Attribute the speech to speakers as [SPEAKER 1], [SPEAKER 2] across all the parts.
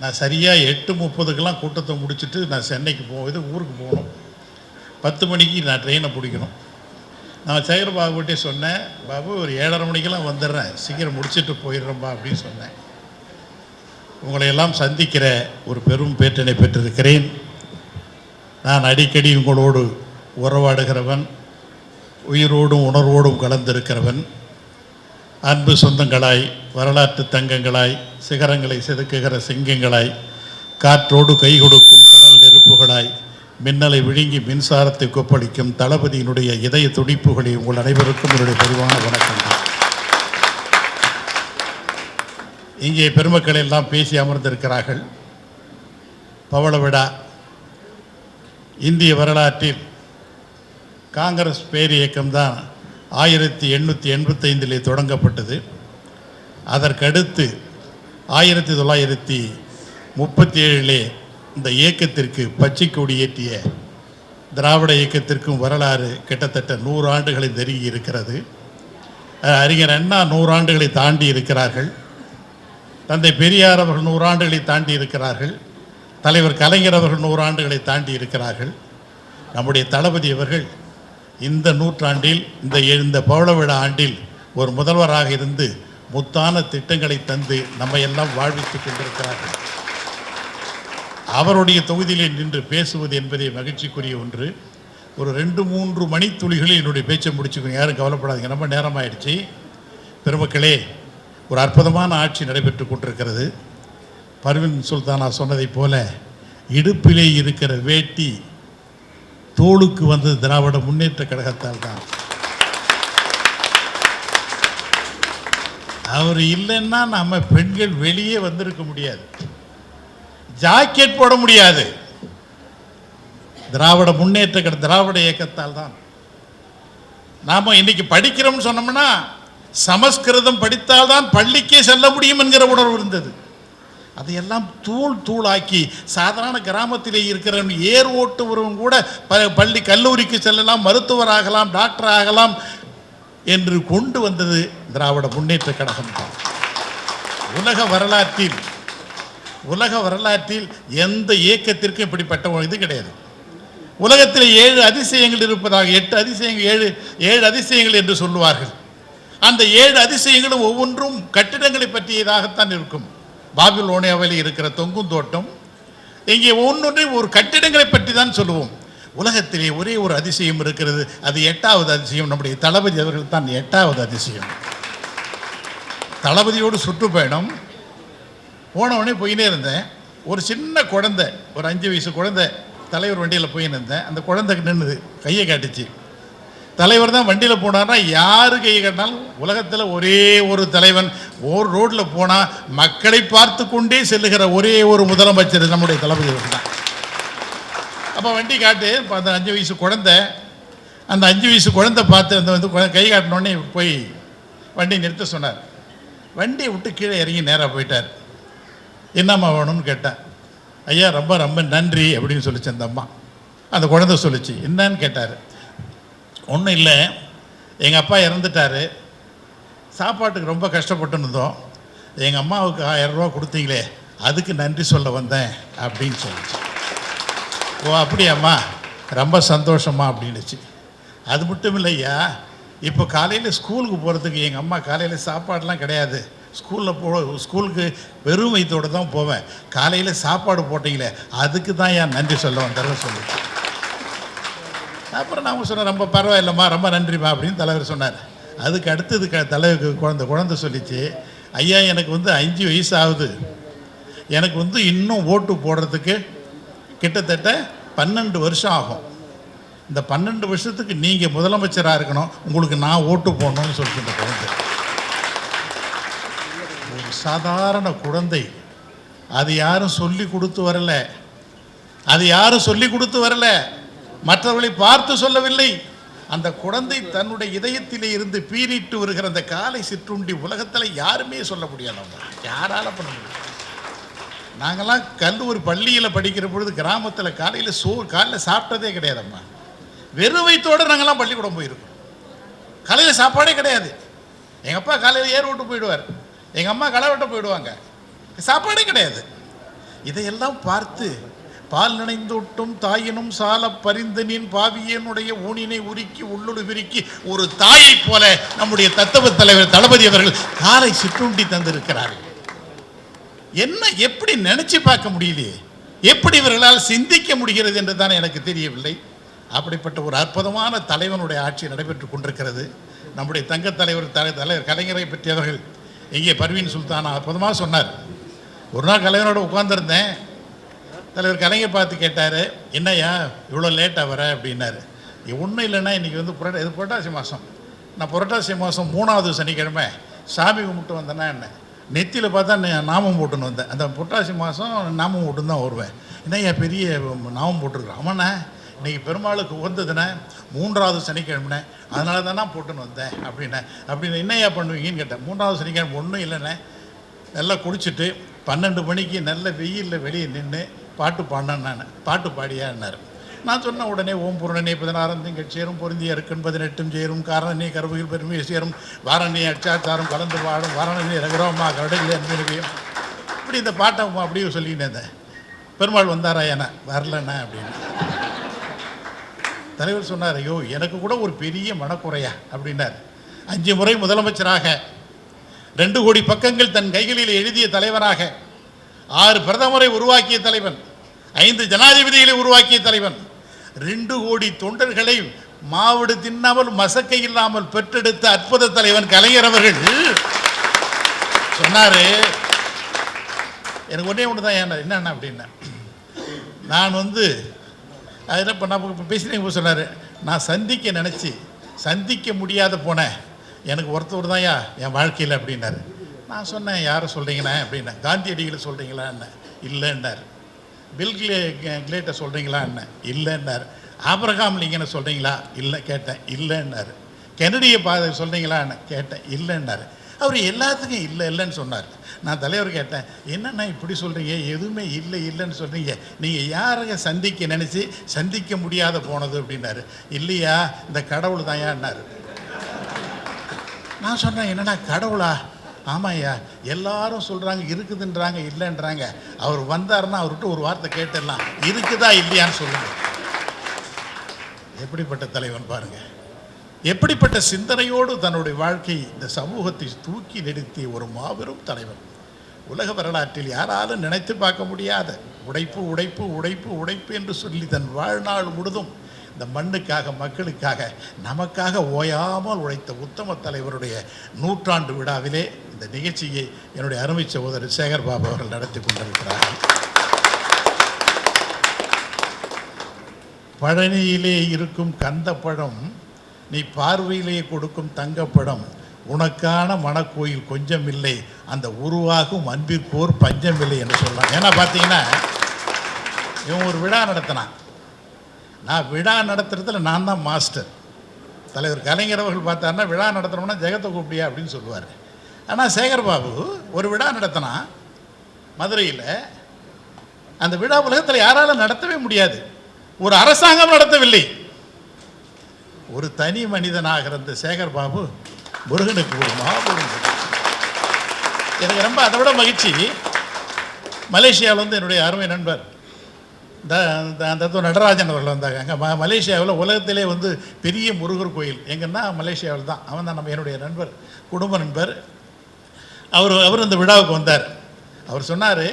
[SPEAKER 1] நான் சரியாக எட்டு முப்பதுக்கெல்லாம் கூட்டத்தை முடிச்சுட்டு நான் சென்னைக்கு போகுது ஊருக்கு போகணும். பத்து மணிக்கு நான் ட்ரெயினை பிடிக்கணும். நான் சேகர் பாபுகிட்டே சொன்னேன் பாபு ஒரு ஏழரை மணிக்கெல்லாம் வந்துடுறேன். சீக்கிரம் முடிச்சுட்டு போயிடுறேன்பா அப்படின்னு சொன்னேன். உங்களை எல்லாம் சந்திக்கிற ஒரு பெரும் பேற்றினை பெற்றிருக்கிறேன். நான் அடிக்கடி உங்களோடு உறவாடுகிறவன் உயிரோடும் உணர்வோடும் கலந்திருக்கிறவன். அன்பு சொந்தங்களாய் வரலாற்று தங்கங்களாய் சிகரங்களை செதுக்குகிற சிங்கங்களாய் காற்றோடு கை கொடுக்கும் கடல் நெருப்புகளாய் மின்னலை விழுங்கி மின்சாரத்தை கொப்பளிக்கும் தளபதியினுடைய இதய துடிப்புகளை உங்கள் அனைவருக்கும் என்னுடைய பரிவான வணக்கம் இங்கே பெருமக்கள் எல்லாம் பேசி அமர்ந்திருக்கிறார்கள். பவளவிடா இந்திய வரலாற்றில் காங்கிரஸ் பேரியக்கம்தான் ஆயிரத்தி எண்ணூற்றி எண்பத்தைந்திலே தொடங்கப்பட்டது. அதற்கடுத்து ஆயிரத்தி தொள்ளாயிரத்தி முப்பத்தி ஏழிலே இந்த இயக்கத்திற்கு பச்சை கொடியேற்றிய திராவிட இயக்கத்திற்கும் வரலாறு கிட்டத்தட்ட நூறு ஆண்டுகளை நெருங்கி இருக்கிறது. அறிஞர் அண்ணா நூறாண்டுகளை தாண்டி இருக்கிறார்கள். தந்தை பெரியார் அவர்கள் நூறாண்டுகளை தாண்டி இருக்கிறார்கள். தலைவர் கலைஞர் அவர்கள் நூறாண்டுகளை தாண்டி இருக்கிறார்கள். நம்முடைய தளபதி அவர்கள் இந்த நூற்றாண்டில் இந்த இந்த பவள விழா ஆண்டில் ஒரு முதல்வராக இருந்து முத்தான திட்டங்களை தந்து நம்மை எல்லாம் வாழ்வித்துக் கொண்டிருக்கிறார்கள். அவருடைய தொகுதியிலே நின்று பேசுவது என்பதே மகிழ்ச்சிக்குரிய ஒன்று. ஒரு ரெண்டு மூன்று மணித்துளிகளில் என்னுடைய பேச்சை முடிச்சுக்கோங்க யாரும் கவலைப்படாதீங்க. ரொம்ப நேரமாயிடுச்சு. பெருமக்களே ஒரு அற்புதமான ஆட்சி நடைபெற்று கொண்டிருக்கிறது. பர்வின் சுல்தானா சொன்னதைப் போல இடுப்பிலே இருக்கிற வேட்டி தோளுக்கு வந்தது திராவிட முன்னேற்ற கழகத்தால் தான். அவர் இல்லைன்னா நம்ம பெண்கள் வெளியே வந்திருக்க முடியாது. ஜாக்கெட் போட முடியாது. திராவிட முன்னேற்ற திராவிட இயக்கத்தால் தான். நாம இன்னைக்கு படிக்கிறோம்னு சொன்னோம்னா சமஸ்கிருதம் படித்தால்தான் பள்ளிக்கே செல்ல முடியும் என்கிற உணர்வு இருந்தது. அதையெல்லாம் தூள் தூளாக்கி சாதாரண கிராமத்திலே இருக்கிறவன் ஏர் ஓட்டுவரும் கூட ப பள்ளி கல்லூரிக்கு செல்லலாம் மருத்துவர் ஆகலாம் டாக்டர் ஆகலாம் என்று கொண்டு வந்தது திராவிட முன்னேற்ற கழகம். தான் உலக வரலாற்றில் உலக வரலாற்றில் எந்த இயக்கத்திற்கும் இப்படிப்பட்ட இது கிடையாது. உலகத்தில் ஏழு அதிசயங்கள் இருப்பதாக எட்டு அதிசயங்கள் ஏழு ஏழு அதிசயங்கள் என்று சொல்லுவார்கள். அந்த ஏழு அதிசயங்களும் ஒவ்வொன்றும் கட்டிடங்களை பற்றியதாகத்தான் இருக்கும். பாபிலோனியாவில் இருக்கிற தொங்கும் தோட்டம் இங்கே ஒவ்வொன்றையும் ஒரு கட்டிடங்களை பற்றி தான் சொல்லுவோம். உலகத்திலே ஒரே ஒரு அதிசயம் இருக்கிறது. அது எட்டாவது அதிசயம். நம்முடைய தளபதி அவர்கள் தான் எட்டாவது அதிசயம். தளபதியோடு சுற்றுப்பயணம் போனவொடனே போயினே இருந்தேன். ஒரு சின்ன குழந்தை ஒரு அஞ்சு வயசு குழந்தை தலைவர் வண்டியில் போயின்னு இருந்தேன். அந்த குழந்தைக்கு நின்றுது கையை காட்டுச்சு. தலைவர் தான் வண்டியில் போனார்னா யார் கையை காட்டினாலும் உலகத்தில் ஒரே ஒரு தலைவன். ஒரு ரோட்டில் போனால் மக்களை பார்த்து கொண்டே செல்லுகிற ஒரே ஒரு முதலமைச்சர் நம்முடைய தளபதி அவர்கள் தான். அப்போ வண்டி காட்டு. இப்ப அந்த அஞ்சு வயசு குழந்தை. அந்த அஞ்சு வயசு குழந்தை பார்த்து அந்த வந்து கை காட்டினோடனே போய் வண்டி நிறுத்த சொன்னார். வண்டியை விட்டு கீழே இறங்கி நேராக போயிட்டார். என்னம்மா வேணும்னு கேட்டேன் ஐயா ரொம்ப ரொம்ப நன்றி அப்படின்னு சொல்லிச்சு அந்த அம்மா. அந்த குழந்தை சொல்லிச்சு என்னன்னு? கேட்டார். ஒன்றும் இல்லை. எங்கள் அப்பா இறந்துட்டாரு. சாப்பாட்டுக்கு ரொம்ப கஷ்டப்பட்டு இருந்தோம். எங்கள் அம்மாவுக்கு ஆயிரம் ரூபா கொடுத்தீங்களே அதுக்கு நன்றி சொல்ல வந்தேன். அப்படின்னு சொல்லிச்சு. ஓ அப்படியாம்மா. ரொம்ப சந்தோஷமா அப்படின்னுச்சு. அது மட்டும் இல்லையா இப்போ காலையில் ஸ்கூலுக்கு போகிறதுக்கு எங்கள் அம்மா காலையில் சாப்பாடெலாம் கிடையாது. ஸ்கூலில் போ ஸ்கூலுக்கு வெறும் வயிற்றோடு தான் போவேன். காலையில் சாப்பாடு போட்டீங்களே அதுக்கு தான் ஏன் நன்றி சொல்ல வந்தார சொல்லி அப்புறம் நான் சொன்னேன் ரொம்ப பரவாயில்லம்மா ரொம்ப நன்றிம்மா அப்படின்னு தலைவர் சொன்னார். அதுக்கு அடுத்தது க தலைவருக்கு குழந்த குழந்தை சொல்லிச்சு ஐயா எனக்கு வந்து அஞ்சு வயசு ஆகுது. எனக்கு வந்து இன்னும் ஓட்டு போடுறதுக்கு கிட்டத்தட்ட பன்னெண்டு வருஷம் ஆகும். இந்த பன்னெண்டு வருஷத்துக்கு நீங்கள் முதலமைச்சராக இருக்கணும். உங்களுக்கு நான் ஓட்டு போடணும்னு சொல்லிட்டு இந்த குழந்தை ஒரு சாதாரண குழந்தை அது யாரும் சொல்லி கொடுத்து வரல. அது யாரும் சொல்லி கொடுத்து வரல. மற்றவர்களை பார்த்து சொல்லவில்லை. அந்த குழந்தை தன்னுடைய இதயத்திலே இருந்து பீறிட்டு வருகிற அந்த காலை சிற்றுண்டி உலகத்தில் யாருமே சொல்ல முடியாது. யாரால பண்ண முடியும்? நாங்கள்லாம் கல்லூரி பள்ளியில் படிக்கிற பொழுது கிராமத்தில் காலையில் சோ காலையில் சாப்பிட்டதே கிடையாதம்மா. வெறும் வயிற்றோடு நாங்கெல்லாம் பள்ளிக்கூடம் போயிருக்கோம். காலையில் சாப்பாடே கிடையாது. எங்கள் அப்பா காலையில் ஏர் விட்டு போயிடுவார். எங்கள் அம்மா களை வெட்ட போயிடுவாங்க. சாப்பாடே கிடையாது. இதையெல்லாம் பார்த்து பால் நினைந்தோட்டும் தாயினும் சால பரிந்தனின் பாவியனுடைய ஊனினை உருக்கி உள்ளுடு விருக்கி ஒரு தாயைப் போல நம்முடைய தத்துவ தலைவர் தளபதி அவர்கள் காலை சிற்றுண்டி தந்திருக்கிறார்கள். என்ன எப்படி நினைச்சு பார்க்க முடியலையே? எப்படி இவர்களால் சிந்திக்க முடிகிறது என்று தான் எனக்கு தெரியவில்லை. அப்படிப்பட்ட ஒரு அற்புதமான தலைவனுடைய ஆட்சி நடைபெற்று கொண்டிருக்கிறது. நம்முடைய தங்கத் தலைவர் தலை தலைவர் கலைஞரை பற்றியவர்கள் இங்கே பர்வீன் சுல்தான் அற்புதமாக சொன்னார். ஒரு நாள் கலைஞரோடு உட்காந்துருந்தேன் தலைவர் கலைஞர் பார்த்து கேட்டார் என்னய்யா இவ்வளோ லேட்டாக வர? அப்படின்னாரு. ஒன்றும் இல்லைன்னா இன்றைக்கி வந்து புரட்டா இது புரட்டாசி மாதம் நான் புரட்டாசி மாதம் மூணாவது சனிக்கிழமை சாமி கும்பிட்டு வந்தேன்னா என்ன? நெத்தியில் பார்த்தா நான் நாமம் போட்டுன்னு வந்தேன். அந்த புரட்டாசி மாதம் நாமம் போட்டுன்னு தான் வருவேன். என்னய்யா பெரிய நாமம் போட்டிருக்கிறேன் அம்மண்ணே இன்றைக்கி பெருமாளுக்கு உகந்ததுண்ணே மூன்றாவது சனிக்கிழமைனே அதனால தான் நான் போட்டுன்னு வந்தேன் அப்படின்னே. அப்படின்னு என்னய்யா பண்ணுவீங்கன்னு கேட்டேன். மூன்றாவது சனிக்கிழமை ஒன்றும் இல்லைண்ணே. நல்லா குடிச்சிட்டு பன்னெண்டு மணிக்கு நல்ல வெயிலில் வெளியே நின்று பாட்டு பாடினேன் நான். பாட்டு பாடியான்னாரு நான் சொன்ன உடனே ஓம் பூரணனே பதினாறாம் திங்கள் சேரும் பொருந்திய அருக்கன் பதினெட்டும் சேரும் காரணனே கருவுகள் பெருமையை சேரும் வாரணி அச்சாச்சாரம் கலந்து வாழும் வாரணனே ரகுரமா கடலில் அன்பினுவையும் இப்படி இந்த பாட்டை அப்படியே சொல்லிக்கிட்டே இருந்தேன். பெருமாள் வந்தாரா என வரலண்ணா அப்படின்னு. தலைவர் சொன்னார் ஐயோ எனக்கு கூட ஒரு பெரிய மனக்குறையா அப்படின்னார். அஞ்சு முறை முதலமைச்சராக ரெண்டு கோடி பக்கங்கள் தன் கைகளில் எழுதிய தலைவராக ஆறு பிரதமரை உருவாக்கிய தலைவன் ஐந்து ஜனாதிபதிகளை உருவாக்கிய தலைவன் ரெண்டு கோடி தொண்டர்களை மாவடு தின்னாமல் மசக்கை இல்லாமல் பெற்றெடுத்த அற்புத தலைவன் கலைஞர் அவர்கள். சொன்னாரு எனக்கு ஒன்றே ஒன்று தான் என்னென்ன அப்படின்னா நான் வந்து அதில் இப்போ நான் இப்போ பேசுகிறீங்க சொன்னார் நான் சந்திக்க நினச்சி சந்திக்க முடியாத போனேன். எனக்கு ஒருத்தவர் தான்யா என் வாழ்க்கையில் அப்படின்னாரு. நான் சொன்னேன் யாரை சொல்கிறீங்கண்ணே அப்படின்னா காந்தியடிகளை சொல்கிறீங்களா என்ன இல்லைன்னாரு. பில் கிளே கிளேட்டை சொல்கிறீங்களா என்ன? இல்லைன்னார். ஆப்ரஹாம் லிங்கனை சொல்கிறீங்களா இல்லை கேட்டேன். இல்லைன்னார். கெனடியை பா சொல்கிறீங்களா என்ன? கேட்டேன். இல்லைன்னாரு. அவர் எல்லாத்துக்கும் இல்லை இல்லைன்னு சொன்னார். நான் தலைவர் கேட்டேன் என்னண்ணா இப்படி சொல்கிறீங்க எதுவுமே இல்லை இல்லைன்னு சொல்கிறீங்க நீங்கள் யாரை சந்திக்க நினச்சி சந்திக்க முடியாத போனது? அப்படின்னாரு. இல்லையா இந்த கடவுள் தான் ஏன்னாரு நான் சொன்னேன் என்னடா கடவுளா? ஆமாய்யா எல்லாரும் சொல்கிறாங்க இருக்குதுன்றாங்க இல்லைன்றாங்க. அவர் வந்தாருன்னா அவர்கிட்ட ஒரு வார்த்தை கேட்டுடலாம். இருக்குதா இல்லையான்னு சொல்லுங்க. எப்படிப்பட்ட தலைவன் பாருங்க. எப்படிப்பட்ட சிந்தனையோடு தன்னுடைய வாழ்க்கை இந்த சமூகத்தை தூக்கி நிறுத்திய ஒரு மாபெரும் தலைவன். உலக வரலாற்றில் யாராலும் நினைத்து பார்க்க முடியாத உடைப்பு உடைப்பு உடைப்பு உடைப்பு என்று சொல்லி தன் வாழ்நாள் முழுதும் இந்த மண்ணுக்காக மக்களுக்காக நமக்காக ஓயாமல் உழைத்த உத்தம தலைவருடைய நூற்றாண்டு விழாவிலே இந்த நிகழ்ச்சியை என்னுடைய அருமை சகோதரர் சேகர் பாபு அவர்கள் நடத்தி கொண்டிருக்கிறார்கள் பழனியிலே இருக்கும் கந்தப்பழம் நீ பார்வையிலே கொடுக்கும் தங்கப்பழம் உனக்கான மனக்கோயில் கொஞ்சம் இல்லை அந்த உருவாகும் அன்பிற்கோர் பஞ்சம் இல்லை என்று சொல்லலாம் ஏன்னா பார்த்தீங்கன்னா இவன் ஒரு விழா நடத்தினான். நான் விழா நடத்துறதுல நான் தான் மாஸ்டர். தலைவர் கலைஞர் அவர்கள் பார்த்தாருன்னா விழா நடத்தணும்னா ஜெகத்தை கூப்பிடியா அப்படின்னு சொல்லுவார். ஆனால் சேகர் பாபு ஒரு விழா நடத்தினா மதுரையில் அந்த விழா உலகத்தில் யாராலும் நடத்தவே முடியாது. ஒரு அரசாங்கம் நடத்தவில்லை. ஒரு தனி மனிதனாக இருந்த சேகர் பாபு முருகனுக்கு ஒரு மாபெரும் எனக்கு ரொம்ப அதை விட மகிழ்ச்சி. மலேசியாவில் வந்து என்னுடைய அருமை நண்பர் த அந்த தத்துவ நடராஜன் அவர்கள் வந்தாங்க. அங்கே ம மலேசியாவில் உலகத்திலே வந்து பெரிய முருகர் கோயில். எங்கன்னா மலேசியாவில் தான். அவன் தான் நம்ம என்னுடைய நண்பர் குடும்ப நண்பர். அவர் அவர் இந்த விழாவுக்கு வந்தார். அவர் சொன்னார்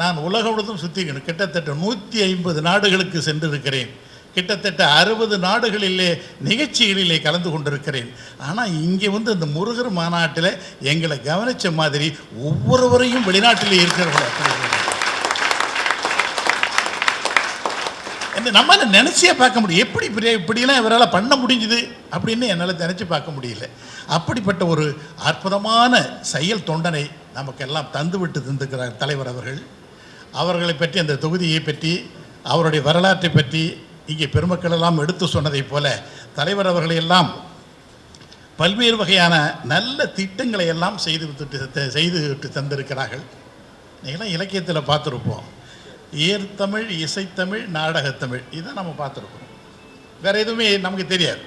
[SPEAKER 1] நான் உலகம் முழுதும் சுற்றிக்கணும் கிட்டத்தட்ட நூற்றி ஐம்பது நாடுகளுக்கு சென்றிருக்கிறேன். கிட்டத்தட்ட அறுபது நாடுகளிலே நிகழ்ச்சிகளிலே கலந்து கொண்டிருக்கிறேன். ஆனால் இங்கே வந்து இந்த முருகர் மாநாட்டில் எங்களை கவனித்த மாதிரி ஒவ்வொருவரையும் வெளிநாட்டிலே இருக்கிறவங்க அப்படி சொல்றாங்க. என்ன நம்மளால் நினச்சியே பார்க்க முடியும். எப்படி இப்படி இப்படிலாம் இவரால் பண்ண முடிஞ்சுது அப்படின்னு என்னால் நினச்சி பார்க்க முடியல. அப்படிப்பட்ட ஒரு அற்புதமான செயல் தொண்டனை நமக்கெல்லாம் தந்துவிட்டு தந்திருக்கிறார் தலைவர் அவர்கள். அவர்களை பற்றி அந்த தொகுதியை பற்றி அவருடைய வரலாற்றை பற்றி இங்கே பெருமக்கள் எல்லாம் எடுத்து சொன்னதைப் போல தலைவர் அவர்களை எல்லாம் பல்வேறு வகையான நல்ல திட்டங்களை எல்லாம் செய்து விட்டு செய்து விட்டு தந்திருக்கிறார்கள். நீங்களாம் இலக்கியத்தில் பார்த்துருப்போம். ஏர்த்தமிழ் இசைத்தமிழ் நாடகத்தமிழ் இதை நம்ம பார்த்துருக்கோம். வேறு எதுவுமே நமக்கு தெரியாது.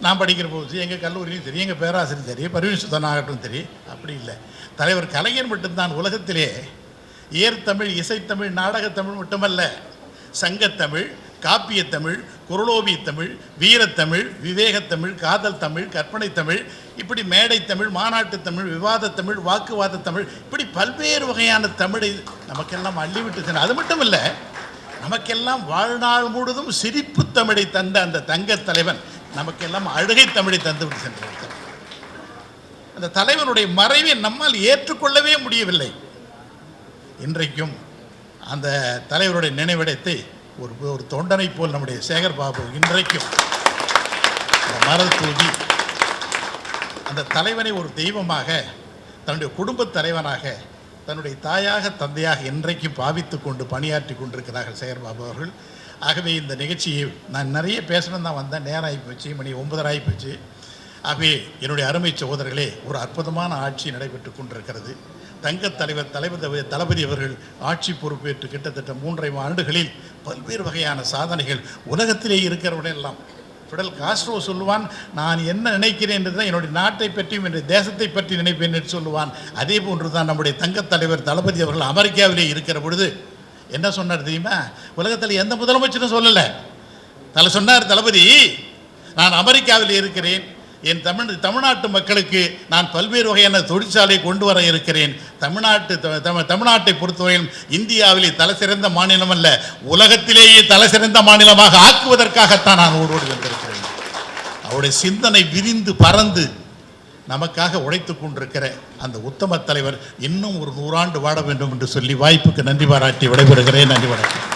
[SPEAKER 1] நான் படிக்கிற போது சரி எங்கள் கல்லூரியும் சரி எங்கள் பேராசிரியர் சரி பரிவீன் ஆகட்டும் சரி அப்படி இல்லை. தலைவர் கலைஞர் மட்டும்தான் உலகத்திலே ஏர்தமிழ் இசைத்தமிழ் நாடகத்தமிழ் மட்டுமல்ல சங்கத்தமிழ் காப்பியத்தமிழ் குரலோவிய தமிழ் வீரத்தமிழ் விவேகத்தமிழ் காதல் தமிழ் கற்பனை தமிழ் இப்படி மேடை தமிழ் மாநாட்டு தமிழ் விவாத தமிழ் வாக்குவாத தமிழ் இப்படி பல்வேறு வகையான தமிழை நமக்கெல்லாம் அள்ளிவிட்டு அது மட்டும் இல்லை நமக்கெல்லாம் வாழ்நாள் முழுதும் சிரிப்பு தமிழை தந்த அந்த தங்கத் தலைவன் நமக்கெல்லாம் அழுகை தமிழை தந்து விட்டு சென்றிருக்கிறார் அந்த தலைவனுடைய மறைவை நம்மால் ஏற்றுக்கொள்ளவே முடியவில்லை. இன்றைக்கும் அந்த தலைவருடைய நினைவிடத்தை ஒரு ஒரு தொண்டனை போல் நம்முடைய சேகர் பாபு இன்றைக்கும் அந்த மலர் தூவி அந்த தலைவனை ஒரு தெய்வமாக தன்னுடைய குடும்பத் தலைவனாக தன்னுடைய தாயாக தந்தையாக இன்றைக்கும் பாவித்து கொண்டு பணியாற்றி கொண்டிருக்கிறார்கள் சேகர் பாபு அவர்கள். ஆகவே இந்த நிகழ்ச்சியை நான் நிறைய பேசணும் தான் வந்தேன். நேரம் ஆகி போச்சு மணி ஒன்பதரை ஆகி போச்சு. ஆகவே என்னுடைய அருமை சகோதரர்களே ஒரு அற்புதமான ஆட்சி நடைபெற்று கொண்டிருக்கிறது. தங்கத் தலைவர் தலைவர் தளபதி அவர்கள் ஆட்சி பொறுப்பேற்று கிட்டத்தட்ட மூன்றரை ஆண்டுகளில் பல்வேறு வகையான சாதனைகள் உலகத்திலே இருக்கிறவர்களெல்லாம் ஃபிடல் காஸ்ட்ரோ சொல்லுவான் நான் என்ன நினைக்கிறேன் என்று தான் என்னுடைய நாட்டை பற்றியும் என்னுடைய தேசத்தை பற்றி நினைப்பேன் என்று சொல்லுவான். அதே போன்று தான் நம்முடைய தங்கத் தலைவர் தளபதி அவர்கள் அமெரிக்காவிலே இருக்கிற பொழுது என்ன சொன்னார் தெரியுமா? உலகத்தில் எந்த முதலமைச்சரும் சொல்லலை. தலை சொன்னார் தளபதி நான் அமெரிக்காவில் இருக்கிறேன். என் தமிழ் தமிழ்நாட்டு மக்களுக்கு நான் பல்வேறு வகையான தொழிற்சாலை கொண்டு வர இருக்கிறேன். தமிழ்நாட்டு த- தமிழ்நாட்டை பொறுத்தவரையில் இந்தியாவிலே தலை சிறந்த மாநிலம் அல்ல உலகத்திலேயே தலை சிறந்த மாநிலமாக ஆக்குவதற்காகத்தான் நான் ஓடோடி வந்திருக்கிறேன். அவருடைய சிந்தனை விரிந்து பறந்து நமக்காக உழைத்து கொண்டிருக்கிற அந்த உத்தம தலைவர் இன்னும் ஒரு நூறாண்டு வாட வேண்டும் என்று சொல்லி வாய்ப்புக்கு நன்றி பாராட்டி விடைபெறுகிறேன். நன்றி வணக்கம்.